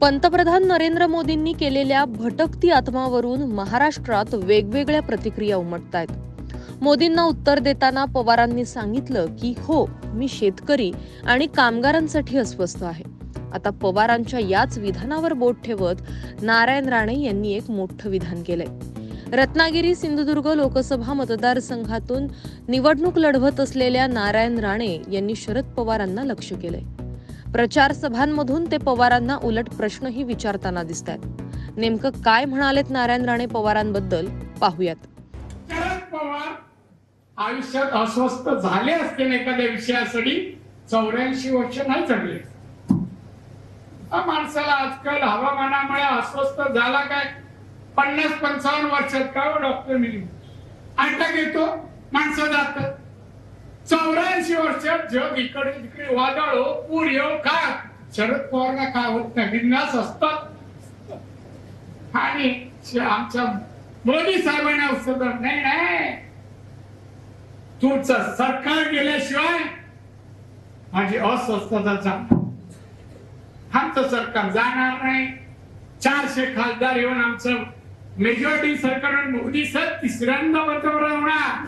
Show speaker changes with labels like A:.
A: पंतप्रधान नरेंद्र मोदींनी केलेल्या भटकती आत्मावरून महाराष्ट्रात वेगवेगळ्या प्रतिक्रिया उमटत आहेत मोदींना उत्तर देताना पवारांनी सांगितलं की हो मी शेतकरी आणि कामगारांसाठी अस्वस्थ आहे. आता पवारांच्या याच विधानावर बोट ठेवत नारायण राणे यांनी एक मोठं विधान केलंय. रत्नागिरी सिंधुदुर्ग लोकसभा मतदारसंघातून निवडणूक लढवत असलेल्या नारायण राणे यांनी शरद पवारांना लक्ष केलंय. प्रचार सभांमधून ते पवारांना उलट प्रश्नही विचारताना दिसत आहेत नेमकं काय म्हणालेत नारायण राणे पवारांबद्दल पाहूयात.
B: शरद पवार आयुष्यात अस्वस्थ झाले असते एखाद्या विषयासाठी चौऱ्याऐंशी वर्ष नाही जगले. माणसाला आजकाल हवामानामुळे अस्वस्थ झाला काय? पन्नास पंचावन्न वर्षात का हो डॉक्टर मिली अटॅक येतो माणसं जातात. चौऱ्याऐंशी वर्षात जग इकडे तिकडे वादळ हो पूर येऊ का शरद पवारला काय होत नाही. बिंदास असतात. आणि आमच्या मोदी साहेबांना उत्तर नाही नाही. तुमचं सरकार गेल्याशिवाय माझी अस्वस्थता जाणार आमचं सरकार जाणार नाही. चारशे खासदार येऊन आमचं मेजॉरिटी सरकार मोदी सर तिसऱ्यांदा पंतप्रधान होणार